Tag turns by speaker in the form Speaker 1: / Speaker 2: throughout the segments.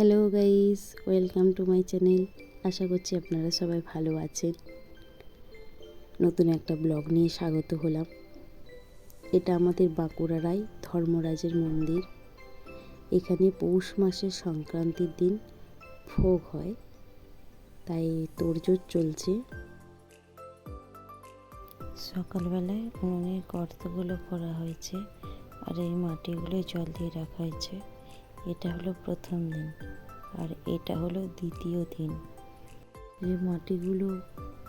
Speaker 1: Hello guys welcome to my channel আশা করছি আপনারা সবাই ভালো আছেন। নতুন একটা ব্লগ নিয়ে স্বাগত হলাম। এটা আমাদের বাঁকুড়ারাই ধর্মরাজের মন্দির। এখানে পৌষ মাসের সংক্রান্তির দিন ভোগ হয়। তাই তোড়জোড় চলছে। সকালবেলায় উনুনের গর্তগুলো করা হয়েছে আর এই মাটিগুলো জল দিয়ে রাখা হয়েছে। এটা হলো প্রথম দিন আর এটা হলো দ্বিতীয় দিন। যে মাটিগুলো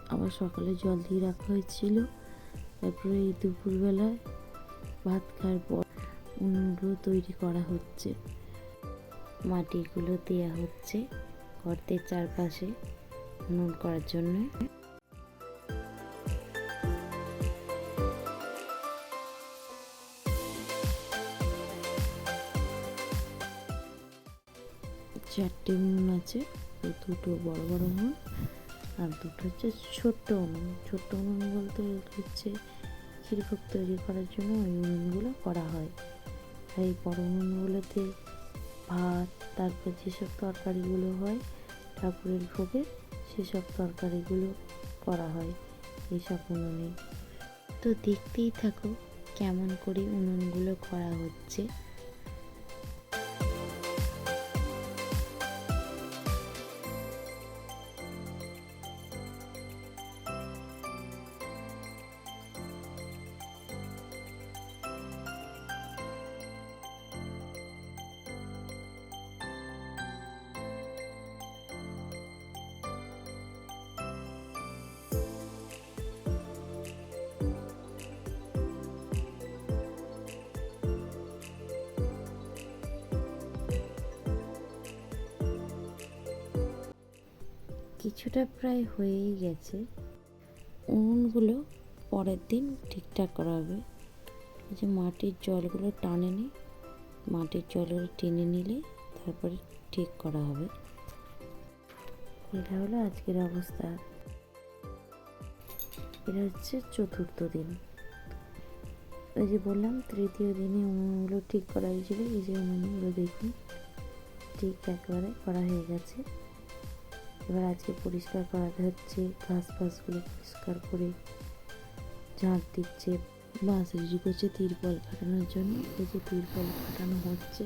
Speaker 1: আবার সকালে জল দিয়ে রাখা হয়েছিল। তারপরে এই দুপুরবেলায় ভাত খাওয়ার পর উনুনগুলো তৈরি করা হচ্ছে। মাটিগুলো দেয়া হচ্ছে গর্তের চারপাশে উনুন করার জন্য। চারটে উনুন আছে, এই দুটো বড় বড় উনুন আর দুটো হচ্ছে ছোট্ট উনুন ছোট্ট উনুন বলতে হচ্ছে ক্ষীরভোগ তৈরি করার জন্য ওই উনুনগুলো করা হয়। আর এই বড় উনুনগুলোতে ভাত, তারপর যেসব তরকারিগুলো হয়, ঠাকুরের ভোগে সেসব তরকারিগুলো করা হয় এইসব উনুনে। তো দেখতেই থাকো কেমন করে উনুনগুলো করা হচ্ছে। কিছুটা প্রায় হয়েই গেছে। উনুনগুলো পরের দিন ঠিকঠাক করা হবে। যে মাটির জলগুলো টানে নি, মাটির জলগুলো টেনে নিলে তারপরে ঠিক করা হবে। এটা হলো আজকের অবস্থা। এটা হচ্ছে চতুর্থ দিন। ওই যে বললাম, তৃতীয় দিনে উনুনগুলো ঠিক করা হয়েছিল। এই যে উনুনগুলো দেখুন, ঠিক একেবারে করা হয়ে গেছে। এবার আজকে পরিষ্কার করাতে হচ্ছে, ঘাস ফাসগুলো পরিষ্কার করে ঝাঁট দিচ্ছে বাঁশ রেডি করছে তিরপল খাটানোর জন্য, এই যে তিরপল খাটানো হচ্ছে।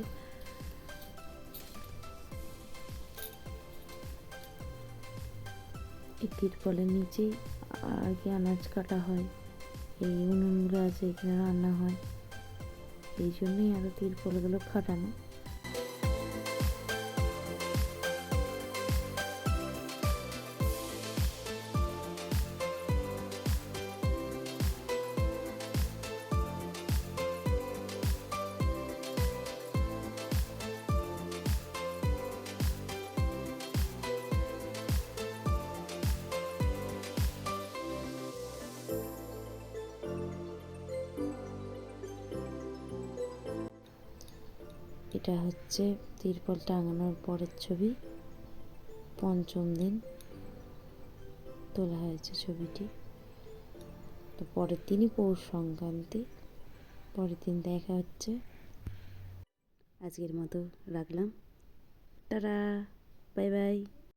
Speaker 1: এই তিরপলের নিচেই আর কি আনাজ কাটা হয়, এই উনুনগুলো আছে এখানে রান্না হয়, এই জন্যই আরও তিরপলগুলো খাটানো এটা হচ্ছে তিরপল টাঙানোর পরের ছবি। পঞ্চম দিন তোলা হয়েছে ছবিটি। তো পরের দিনই পৌষ সংক্রান্তি, পরের দিন দেখা হচ্ছে। আজকের মতো রাখলাম। তারা বাই বাই।